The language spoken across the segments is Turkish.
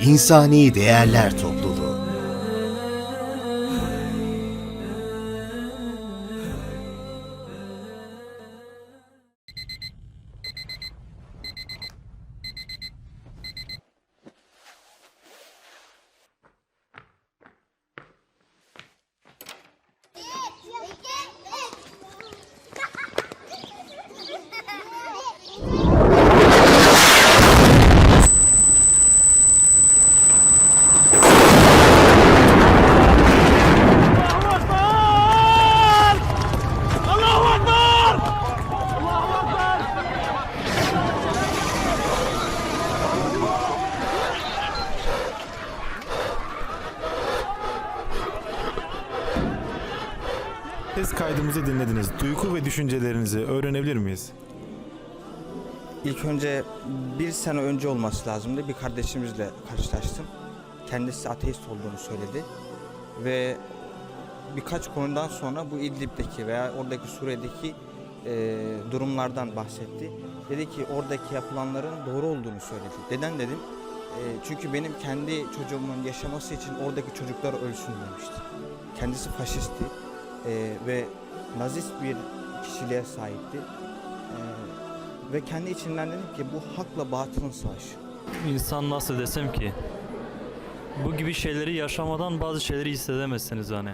İnsani Değerler Topluluğu Ses kaydımızı dinlediniz. Duygu ve düşüncelerinizi öğrenebilir miyiz? İlk önce bir sene önce olması lazımdı. Bir kardeşimizle karşılaştım. Kendisi ateist olduğunu söyledi. Ve birkaç konudan sonra bu İdlib'deki veya oradaki Suriye'deki e, durumlardan bahsetti. Dedi ki oradaki yapılanların doğru olduğunu söyledi. Neden dedim? E, çünkü benim kendi çocuğumun yaşaması için oradaki çocuklar ölsün demişti. Kendisi faşistti e, ve nazist bir kişiliğe sahipti. E, ve kendi içinden dedim ki bu hakla batılın savaşı. İnsan nasıl desem ki bu gibi şeyleri yaşamadan bazı şeyleri hissedemezsiniz hani.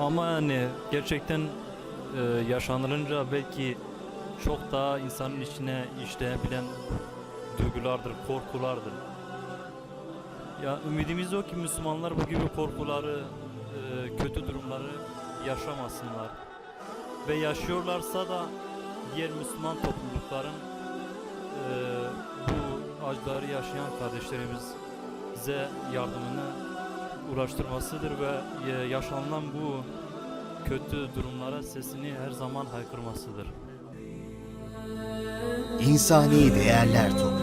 Ama yani gerçekten e, yaşanılınca belki çok daha insanın içine işleyebilen duygulardır, korkulardır. Ya ümidimiz o ki Müslümanlar bu gibi korkuları, kötü durumları yaşamasınlar. Ve yaşıyorlarsa da diğer Müslüman toplulukların e, bu acıları yaşayan kardeşlerimiz bize yardımını ulaştırmasıdır ve e, yaşanılan bu kötü durumlara sesini her zaman haykırmasıdır. İnsani Değerler Topluluğu